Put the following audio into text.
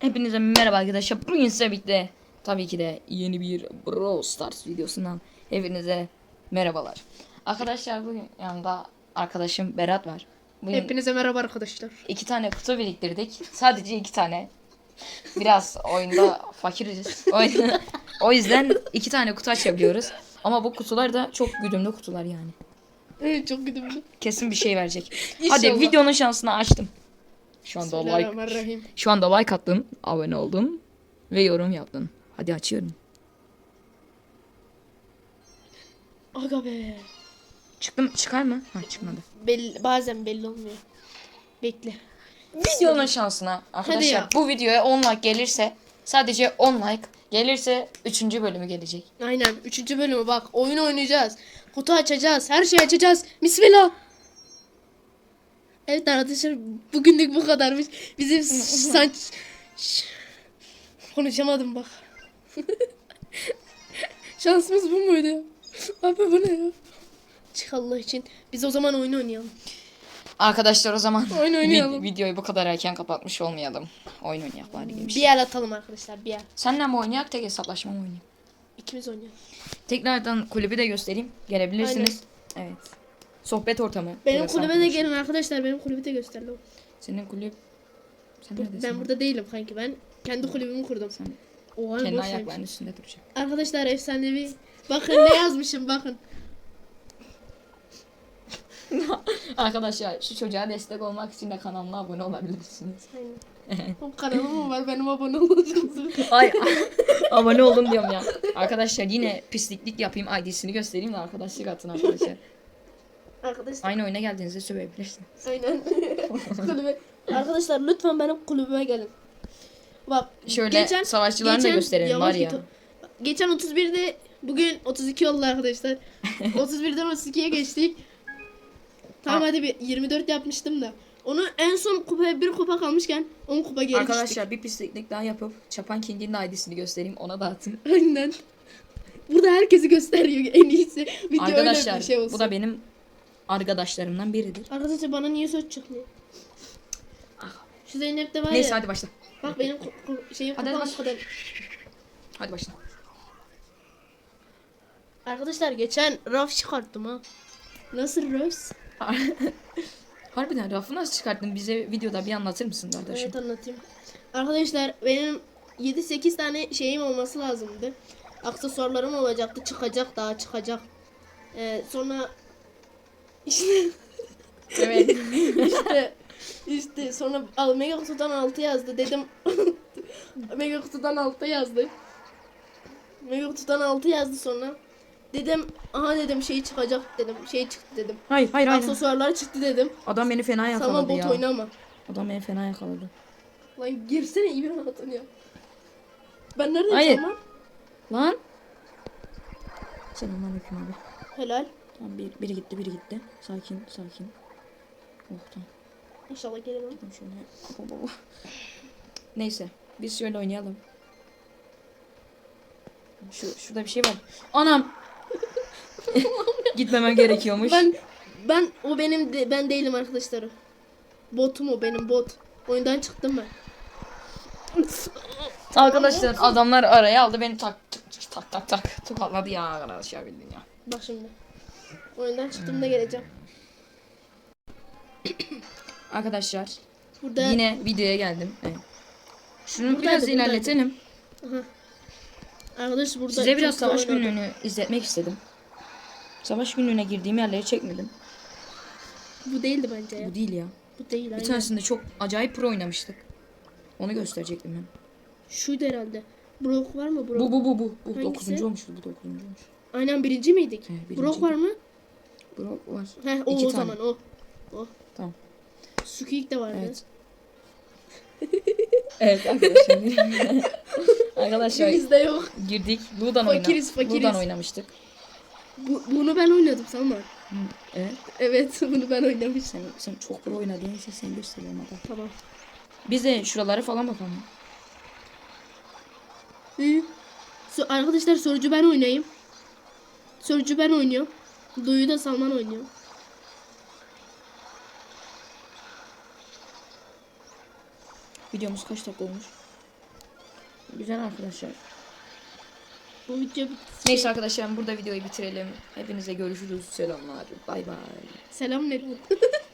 Hepinize merhaba arkadaşlar. Bugün size birlikte tabii ki de yeni bir Brawl Stars videosundan hepinize merhabalar. Arkadaşlar bugün yanımda arkadaşım Berat var. Bugün Hepinize merhaba arkadaşlar. iki tane kutu biriktirdik. Sadece iki tane. Biraz oyunda fakiriz. O yüzden, o yüzden iki tane kutu açabiliyoruz. Ama bu kutular da çok güdümlü kutular yani. Evet çok güdümlü. Kesin bir şey verecek. Hadi İnşallah. videonun şansını açtım. Şu anda like. Şu anda like attın, abone oldun ve yorum yaptın. Hadi açıyorum. Aga be. Çıktım, çıkar mı? Ha çıkmadı. Belli, bazen belli olmuyor. Bekle. Videonun şansına arkadaşlar bu videoya 10 like gelirse sadece 10 like gelirse 3. bölümü gelecek. Aynen. Üçüncü bölümü bak. Oyun oynayacağız. Kutu açacağız. Her şeyi açacağız. Bismillah. Evet arkadaşlar bugünlük bu kadarmış. Bizim. Şş, Konuşamadım bak. Şansımız bu muydu? Abi bu ne ya? Çık Allah için. Biz o zaman oyun oynayalım. Arkadaşlar o zaman Oyun vid- oynayalım. videoyu bu kadar erken kapatmış olmayalım. Oyun oynayak bari gibi bir şey. Bir yer atalım arkadaşlar bir yer. Senle mi oynayak tek hesaplaşma mı oynayayım? İkimiz oynayalım. Tekrardan kulübü de göstereyim. Gelebilirsiniz. Evet. Sohbet ortamı. Benim Burası kulübe de arkadaşlar. gelin arkadaşlar. Benim kulübü de göster lan. Senin kulüp... Sen Bu- neredesin? Ben burada değilim kanki. Ben kendi kulübümü kurdum. Sen Oha, kendi boş ayaklarının vermiş. üstünde duracak. Arkadaşlar efsanevi. Bakın ne yazmışım bakın. Arkadaşlar şu çocuğa destek olmak için de kanalına abone olabilirsiniz. Oğlum Kanalım mı var? Benim abone olacaksınız. Ay abone olun diyorum ya. Arkadaşlar yine pisliklik yapayım ID'sini göstereyim de arkadaşlık atın arkadaşlar. Arkadaşlar. Aynı oyuna geldiğinizde sövebilirsiniz. Aynen. Kulübe. Arkadaşlar lütfen benim kulübüme gelin. Bak Şöyle savaşçılarını da gösterelim var ya. Geçen 31'de bugün 32 oldu arkadaşlar. 31'den 32'ye geçtik. Tamam Ha. hadi bir 24 yapmıştım da. Onu en son kupaya bir kupa kalmışken 10 kupa geri düştük. Arkadaşlar bir pisliklik daha yapıp Çapan King'in ID'sini göstereyim ona da atın. Aynen. Burada herkesi gösteriyor en iyisi. Video öyle Arkadaşlar bir şey olsun. bu da benim arkadaşlarımdan biridir. Arkadaşlar bana niye söz çıkmıyor? Şu Zeynep de var Neyse ya. hadi başla. Bak benim ku- ku- şeyim Hadi, hadi bu kadar. Hadi başla. Arkadaşlar geçen raf çıkarttım ha. Nasıl raf? Harbiden rafı nasıl çıkarttın? Bize videoda bir anlatır mısın kardeşim? Evet anlatayım. Arkadaşlar benim 7-8 tane şeyim olması lazımdı. Aksesuarlarım olacaktı. Çıkacak daha çıkacak. Ee, sonra işte Evet. işte işte sonra al mega kutudan 6 yazdı dedim. mega kutudan 6 yazdı. Mega kutudan 6 yazdı sonra. Dedim aha dedim şey çıkacak dedim. Şey çıktı dedim. hayır hayır hayır. Aksesuarlar çıktı dedim. Adam beni fena yakaladı Tamam bot ya. oynama. Adam beni fena yakaladı. Lan girsene iyi bir anlatın ya. Ben nereden Hayır. tamam? Lan. Selamünaleyküm abi. Helal. Tamam bir, biri gitti biri gitti. Sakin sakin. Oh tamam. İnşallah gelirim. Tamam şöyle. Baba, baba. Neyse biz şöyle oynayalım. Şu şurada bir şey var. Anam. Gitmemem gerekiyormuş. Ben ben o benim de, ben değilim arkadaşlarım. Botum o benim bot. Oyundan çıktım ben. Arkadaşlar adamlar araya aldı beni tak tak tak tak tokatladı ya arkadaşlar bildin ya. Bak şimdi. Oyundan çıktım da geleceğim. Arkadaşlar Burada yine videoya geldim. Evet. Şunu Buradaydı, biraz buradaydı. ilerletelim. arkadaş burada Size biraz çok savaş oynadım. günlüğünü izletmek istedim. Savaş günlüğüne girdiğim yerleri çekmedim. Bu değildi bence ya. Bu değil ya. Bu değil Bir aynen. tanesinde çok acayip pro oynamıştık. Onu gösterecektim ben. Şuydu herhalde. Brock var mı Brock? Bu bu bu bu. Bu Hangisi? dokuzuncu olmuştu. Bu dokuzuncu olmuş. Aynen birinci miydik? He, birinci. Brock var mı? Bro var. Heh o, İki o tane. zaman o. O. Tamam. Sukik de vardı. Evet. evet arkadaşlar. arkadaşlar Bizde yok. girdik. Lu'dan oyna. Fakiriz, fakiriz. Lu'dan oynamıştık. Bu, bunu ben oynadım Salman. Evet. Evet bunu ben oynamıştım. Sen, sen çok pro oynadığın için sen gösteriyorum adam. Tamam. Biz de şuralara falan bakalım. Hı. So- arkadaşlar sorucu ben oynayayım. Sorucu ben oynuyorum. Duyu da Salman oynuyor. Videomuz kaç dakika olmuş? Güzel arkadaşlar. Bu video bitti. Neyse arkadaşlar burada videoyu bitirelim. Hepinize görüşürüz. Selamlar. Bay bay. Selam ne?